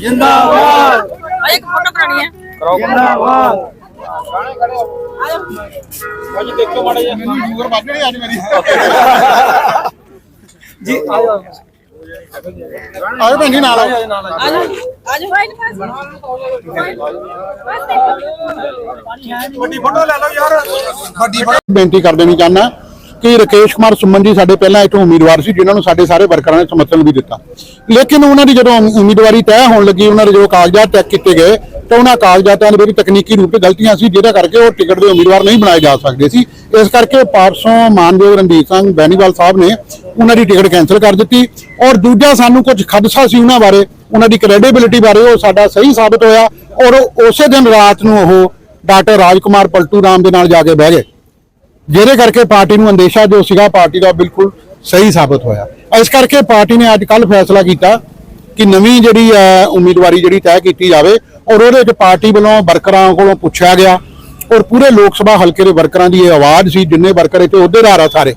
ਜਿੰਦਾਬਾਦ। ਆ ਇੱਕ ਫੋਟੋ ਕਰਾਣੀ ਹੈ। ਜਿੰਦਾਬਾਦ। ਜੀ ਆਓ ਭੈਣ ਜੀ ਨਾਲ ਆਓ। ਆ ਜਾ ਆ ਜਾ ਵਾਈਟ ਵੱਡੀ ਫੋਟੋ ਲੈ ਲਓ ਯਾਰ। ਵੱਡੀ ਬੇਨਤੀ ਕਰ ਦੇਣੀ ਚਾਹੁੰਦਾ। ਕਿ ਰਕੇਸ਼ ਕੁਮਾਰ ਸੁਮਨ ਜੀ ਸਾਡੇ ਪਹਿਲਾਂ ਇੱਥੋਂ ਉਮੀਦਵਾਰ ਸੀ, ਜਿਨ੍ਹਾਂ ਨੂੰ ਸਾਡੇ ਸਾਰੇ ਵਰਕਰਾਂ ਨੇ ਸਮਰਥਨ ਵੀ ਦਿੱਤਾ। ਲੇਕਿਨ ਉਹਨਾਂ ਦੀ ਜਦੋਂ ਉਮੀਦਵਾਰੀ ਤੈਅ ਹੋਣ ਲੱਗੀ, ਉਹਨਾਂ ਦੇ ਜਦੋਂ ਕਾਗਜ਼ਾਤ ਚੈੱਕ ਕੀਤੇ ਗਏ, ਤਾਂ ਉਹਨਾਂ ਕਾਗਜ਼ਾਤਾਂ ਦੇ ਵਿੱਚ ਤਕਨੀਕੀ ਰੂਪ ਤੇ ਗਲਤੀਆਂ ਸੀ, ਜਿਹਦਾ ਕਰਕੇ ਉਹ ਟਿਕਟ ਦੇ ਉਮੀਦਵਾਰ ਨਹੀਂ ਬਣਾਏ ਜਾ ਸਕਦੇ ਸੀ। ਇਸ ਕਰਕੇ ਪਾਰਸੋਂ ਮਾਨਯੋਗ ਰਣਜੀਤ ਸਿੰਘ ਬੈਨੀਵਾਲ ਸਾਹਿਬ ਨੇ ਉਹਨਾਂ ਦੀ ਟਿਕਟ ਕੈਨਸਲ ਕਰ ਦਿੱਤੀ। ਔਰ ਦੂਜਾ ਸਾਨੂੰ ਕੁਝ ਖਦਸ਼ਾ ਸੀ ਉਹਨਾਂ ਬਾਰੇ, ਉਹਨਾਂ ਦੀ ਕ੍ਰੈਡੀਬਿਲਿਟੀ ਬਾਰੇ, ਉਹ ਸਾਡਾ ਸਹੀ ਸਾਬਤ ਹੋਇਆ। ਔਰ ਉਹ ਉਸੇ ਦਿਨ ਰਾਤ ਨੂੰ ਉਹ ਡਾਕਟਰ ਰਾਜਕੁਮਾਰ ਪਲਟੂ ਰਾਮ ਦੇ ਨਾਲ ਜਾ ਕੇ ਬਹਿ ਗਏ। ਜਿਹਦੇ ਕਰਕੇ ਪਾਰਟੀ ਨੂੰ ਅੰਦੇਸ਼ਾ ਜੋ ਸੀਗਾ ਪਾਰਟੀ ਦਾ ਬਿਲਕੁਲ ਸਹੀ ਸਾਬਤ ਹੋਇਆ। ਇਸ ਕਰਕੇ ਪਾਰਟੀ ਨੇ ਅੱਜ ਕੱਲ ਫੈਸਲਾ ਕੀਤਾ ਕਿ ਨਵੀਂ ਜਿਹੜੀ ਹੈ ਉਮੀਦਵਾਰੀ ਜਿਹੜੀ ਤੈਅ ਕੀਤੀ ਜਾਵੇ ਔਰ ਉਹਦੇ ਵਿੱਚ ਪਾਰਟੀ ਵੱਲੋਂ ਵਰਕਰਾਂ ਕੋਲੋਂ ਪੁੱਛਿਆ ਗਿਆ ਔਰ ਪੂਰੇ ਲੋਕ ਸਭਾ ਹਲਕੇ ਦੇ ਵਰਕਰਾਂ ਦੀ ਇਹ ਆਵਾਜ਼ ਸੀ, ਜਿੰਨੇ ਵਰਕਰ ਇੱਥੇ ਅਹੁਦੇਦਾਰ ਆ ਸਾਰੇ।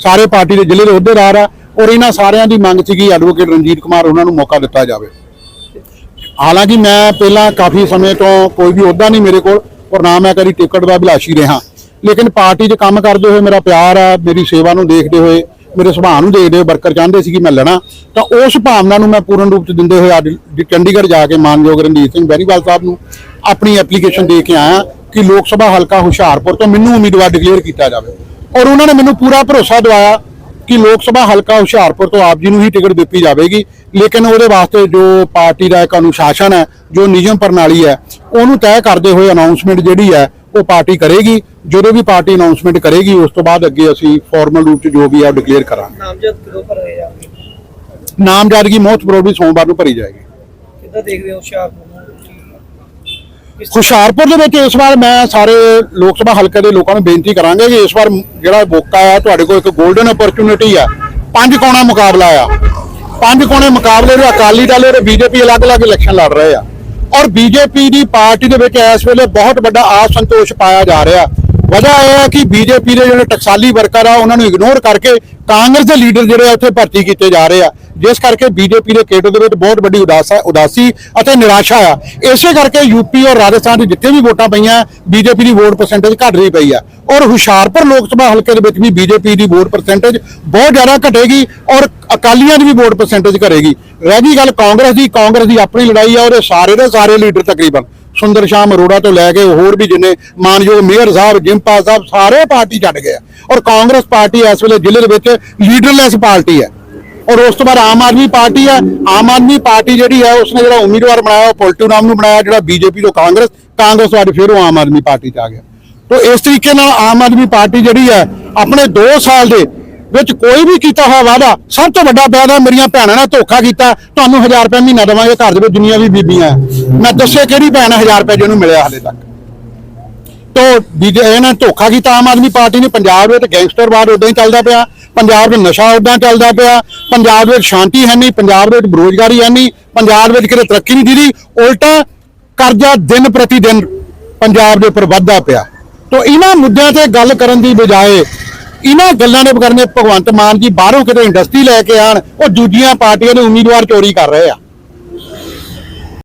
ਸਾਰੇ ਪਾਰਟੀ ਦੇ ਜ਼ਿਲ੍ਹੇ ਦੇ ਅਹੁਦੇਦਾਰ ਆ ਔਰ ਇਹਨਾਂ ਸਾਰਿਆਂ ਦੀ ਮੰਗ ਸੀਗੀ ਐਡਵੋਕੇਟ ਰਣਜੀਤ ਕੁਮਾਰ ਉਹਨਾਂ ਨੂੰ ਮੌਕਾ ਦਿੱਤਾ ਜਾਵੇ। ਹਾਲਾਂਕਿ ਮੈਂ ਪਹਿਲਾਂ ਕਾਫੀ ਸਮੇਂ ਤੋਂ ਕੋਈ ਵੀ ਅਹੁਦਾ ਨਹੀਂ ਮੇਰੇ ਕੋਲ ਔਰ ਨਾ ਮੈਂ ਕਦੀ ਟਿਕਟ ਦਾ ਅਭਿਲਾਸ਼ੀ ਰਿਹਾ। ਲੇਕਿਨ ਪਾਰਟੀ 'ਚ ਕੰਮ ਕਰਦੇ ਹੋਏ ਮੇਰਾ ਪਿਆਰ ਆ, ਮੇਰੀ ਸੇਵਾ ਨੂੰ ਦੇਖਦੇ ਹੋਏ, ਮੇਰੇ ਸੁਭਾਅ ਨੂੰ ਦੇਖਦੇ ਹੋਏ ਵਰਕਰ ਚਾਹੁੰਦੇ ਸੀ ਕਿ ਮੈਂ ਲੜਾਂ, ਤਾਂ ਉਸ ਭਾਵਨਾ ਨੂੰ ਮੈਂ ਪੂਰਨ ਰੂਪ 'ਚ ਦਿੰਦੇ ਹੋਏ ਅੱਜ ਚੰਡੀਗੜ੍ਹ ਜਾ ਕੇ ਮਾਨਯੋਗ ਰਣਜੀਤ ਸਿੰਘ ਬੈਰੀਵਾਲ ਸਾਹਿਬ ਨੂੰ ਆਪਣੀ ਐਪਲੀਕੇਸ਼ਨ ਦੇ ਕੇ ਆਇਆ ਕਿ ਲੋਕ ਸਭਾ ਹਲਕਾ ਹੁਸ਼ਿਆਰਪੁਰ ਤੋਂ ਮੈਨੂੰ ਉਮੀਦਵਾਰ ਡਿਕਲੇਅਰ ਕੀਤਾ ਜਾਵੇ। ਔਰ ਉਹਨਾਂ ਨੇ ਮੈਨੂੰ ਪੂਰਾ ਭਰੋਸਾ ਦਿਵਾਇਆ ਕਿ ਲੋਕ ਸਭਾ ਹਲਕਾ ਹੁਸ਼ਿਆਰਪੁਰ ਤੋਂ ਆਪ ਜੀ ਨੂੰ ਹੀ ਟਿਕਟ ਦਿੱਤੀ ਜਾਵੇਗੀ, ਲੇਕਿਨ ਉਹਦੇ ਵਾਸਤੇ ਜੋ ਪਾਰਟੀ ਦਾ ਇੱਕ ਅਨੁਸ਼ਾਸਨ ਹੈ, ਜੋ ਨਿਯਮ ਪ੍ਰਣਾਲੀ ਹੈ, ਉਹਨੂੰ ਤੈਅ ਕਰਦੇ ਹੋਏ ਅਨਾਉਂਸਮੈਂਟ ਜਿਹੜੀ ਹੈ ਉਹ ਪਾਰਟੀ ਕਰੇਗੀ ਜਦੋਂ ਵੀ ਪਾਰਟੀ ਅਨਾਉਂਸਮੈਂਟ ਕਰੇਗੀ ਉਸ ਤੋਂ ਬਾਅਦ ਅੱਗੇ ਅਸੀਂ ਫਾਰਮਲ ਰੂਪ 'ਚ ਜੋ ਵੀ ਹੈ ਡਿਕਲੇਅਰ ਕਰਾਂਗੇ। ਨਾਮਜ਼ਦ ਕਦੋਂ ਹੋਏ ਆ? ਨਾਮਜ਼ਦਗੀ ਮੋਸਟ ਪ੍ਰੋਬਬਲੀ ਸੋਮਵਾਰ ਨੂੰ ਭਰੀ ਜਾਏਗੀ। ਕਿੱਦਾਂ ਦੇਖਦੇ ਹੋ ਹੁਸ਼ਿਆਰਪੁਰ ਹੁਸ਼ਿਆਰਪੁਰ ਦੇ ਵਿੱਚ ਇਸ ਵਾਰ ਮੈਂ ਸਾਰੇ ਲੋਕ ਸਭਾ ਹਲਕੇ ਦੇ ਲੋਕਾਂ ਨੂੰ ਬੇਨਤੀ ਕਰਾਂਗੇ ਕਿ ਇਸ ਵਾਰ ਜਿਹੜਾ ਮੌਕਾ ਆ ਤੁਹਾਡੇ ਕੋਲ ਇੱਕ 골ਡਨ ਅਪਰਚੂਨਿਟੀ ਆ। ਪੰਜ ਕੋਣਾ ਮੁਕਾਬਲਾ ਆ। ਪੰਜ ਕੋਣੇ ਮੁਕਾਬਲੇ ਦੇ ਅਕਾਲੀ ਦਲ ਤੇ ਬੀਜੇਪੀ ਅਲੱਗ-ਅਲੱਗ ਇਲੈਕਸ਼ਨ ਲੜ ਰਹੇ ਆ। ਔਰ ਬੀਜੇਪੀ ਦੀ ਪਾਰਟੀ ਦੇ ਵਿੱਚ ਇਸ ਵੇਲੇ ਬਹੁਤ ਵੱਡਾ ਆਪ ਸੰਤੋਸ਼ ਪਾਇਆ ਜਾ ਰਿਹਾ। ਵਜ੍ਹਾ ਇਹ ਹੈ ਕਿ ਬੀਜੇਪੀ ਦੇ ਜਿਹੜੇ ਟਕਸਾਲੀ ਵਰਕਰ ਆ, ਉਹਨਾਂ ਨੂੰ ਇਗਨੋਰ ਕਰਕੇ ਕਾਂਗਰਸ ਦੇ ਲੀਡਰ ਜਿਹੜੇ ਆ, ਉੱਥੇ ਭਰਤੀ ਕੀਤੇ ਜਾ ਰਹੇ ਆ। ਜਿਸ ਕਰਕੇ ਬੀਜੇਪੀ ਦੇ ਕੇਡਰ ਦੇ ਵਿੱਚ ਬਹੁਤ ਵੱਡੀ ਉਦਾਸਾ ਉਦਾਸੀ ਅਤੇ ਨਿਰਾਸ਼ਾ ਆ। ਇਸੇ ਕਰਕੇ ਯੂਪੀ ਔਰ ਰਾਜਸਥਾਨ ਦੀ ਜਿੱਥੇ ਵੀ ਵੋਟਾਂ ਪਈਆਂ, ਬੀਜੇਪੀ ਦੀ ਵੋਟ ਪਰਸੈਂਟੇਜ ਘਟ ਰਹੀ ਪਈ ਆ। ਔਰ ਹੁਸ਼ਿਆਰਪੁਰ ਲੋਕ ਸਭਾ ਹਲਕੇ ਦੇ ਵਿੱਚ ਵੀ ਬੀਜੇਪੀ ਦੀ ਵੋਟ ਪਰਸੈਂਟੇਜ ਬਹੁਤ ਜ਼ਿਆਦਾ ਘਟੇਗੀ ਔਰ ਅਕਾਲੀਆਂ ਦੀ ਵੀ ਵੋਟ ਪਰਸੈਂਟੇਜ ਘਟੇਗੀ। ਰਹਿ ਗਈ ਗੱਲ ਕਾਂਗਰਸ ਦੀ ਕਾਂਗਰਸ ਦੀ ਆਪਣੀ ਲੜਾਈ ਆ, ਉਹਦੇ ਸਾਰੇ ਦੇ ਸਾਰੇ ਲੀਡਰ ਤਕਰੀਬਨ ਸੁੰਦਰ ਸ਼ਾਮ ਅਰੋੜਾ ਤੋਂ ਲੈ ਕੇ ਹੋਰ ਵੀ ਜਿੰਨੇ ਮਾਨਯੋਗ ਮੇਅਰ ਸਾਹਿਬ ਜਿੰਪਾ ਸਾਹਿਬ, ਸਾਰੇ ਪਾਰਟੀ ਛੱਡ ਗਏ ਆ। ਔਰ ਕਾਂਗਰਸ ਪਾਰਟੀ ਇਸ ਵੇਲੇ ਜ਼ਿਲ੍ਹੇ ਦੇ ਵਿੱਚ ਲੀਡਰਲੈਸ ਪਾਰਟੀ ਹੈ। ਔਰ ਉਸ ਤੋਂ ਬਾਅਦ ਆਮ ਆਦਮੀ ਪਾਰਟੀ ਹੈ। ਆਮ ਆਦਮੀ ਪਾਰਟੀ ਜਿਹੜੀ ਹੈ, ਉਸਨੇ ਜਿਹੜਾ ਉਮੀਦਵਾਰ ਬਣਾਇਆ, ਉਹ ਪੋਲਟੂ ਨਾਮ ਨੂੰ ਬਣਾਇਆ, ਜਿਹੜਾ ਬੀਜੇਪੀ ਤੋਂ ਕਾਂਗਰਸ ਕਾਂਗਰਸ ਤੋਂ ਅੱਜ ਫਿਰ ਉਹ ਆਮ ਆਦਮੀ ਪਾਰਟੀ 'ਚ ਆ ਗਿਆ। ਤੋ ਇਸ ਤਰੀਕੇ ਨਾਲ ਆਮ ਆਦਮੀ ਪਾਰਟੀ ਜਿਹੜੀ ਹੈ, ਆਪਣੇ 2 ਸਾਲ ਦੇ ਵਿੱਚ ਕੋਈ ਵੀ ਕੀਤਾ ਹੋਇਆ ਵਾਅਦਾ, ਸਭ ਤੋਂ ਵੱਡਾ ਵਾਅਦਾ ਮੇਰੀਆਂ ਭੈਣਾਂ ਨੇ ਧੋਖਾ ਕੀਤਾ, ਤੁਹਾਨੂੰ 1000 ਰੁਪਏ ਮਹੀਨਾ ਦੇਵਾਂਗੇ, ਘਰ ਦੇ ਵਿੱਚ ਜਿੰਨੀਆਂ ਵੀ ਬੀਬੀਆਂ ਮੈਂ ਦੱਸੇ ਕਿਹੜੀ ਭੈਣ 1000 ਰੁਪਏ ਜਿਹਨੂੰ ਮਿਲਿਆ ਹਾਲੇ ਤੱਕ। ਤੋ ਇਹਨਾਂ ਧੋਖਾ ਕੀਤਾ ਆਮ ਆਦਮੀ ਪਾਰਟੀ ਨੇ, ਪੰਜਾਬ ਵਿੱਚ ਗੈਂਗਸਟਰਵਾਦ ਉਦਾਂ ਹੀ ਚੱਲਦਾ ਪਿਆ, ਪੰਜਾਬ ਵਿੱਚ ਨਸ਼ਾ ਉਦਾਂ ਚੱਲਦਾ ਪਿਆ, ਪੰਜਾਬ ਵਿੱਚ ਸ਼ਾਂਤੀ ਹੈ ਨਹੀਂ, ਪੰਜਾਬ ਵਿੱਚ ਬੇਰੁਜ਼ਗਾਰੀ ਹੈ ਨਹੀਂ, ਪੰਜਾਬ ਵਿੱਚ ਕਿਤੇ ਤਰੱਕੀ ਨਹੀਂ ਦੀਦੀ, ਉਲਟਾ ਕਰਜ਼ਾ ਦਿਨ ਪ੍ਰਤੀ ਦਿਨ ਪੰਜਾਬ ਦੇ ਉੱਪਰ ਵੱਧਦਾ ਪਿਆ। ਤੋ ਇਹਨਾਂ ਮੁੱਦਿਆਂ ਤੇ ਗੱਲ ਕਰਨ ਦੀ ਬਜਾਏ ਇਹਨਾਂ ਗੱਲਾਂ ਦੇ ਕਰਨੇ ਭਗਵੰਤ ਮਾਨ ਜੀ ਬਾਹਰੋਂ ਕਿਤੇ ਇੰਡਸਟਰੀ ਲੈ ਕੇ ਆਣ ਉਹ ਦੂਜੀਆਂ ਪਾਰਟੀਆਂ ਦੇ ਉਮੀਦਵਾਰ ਚੋਰੀ ਕਰ ਰਹੇ ਆ।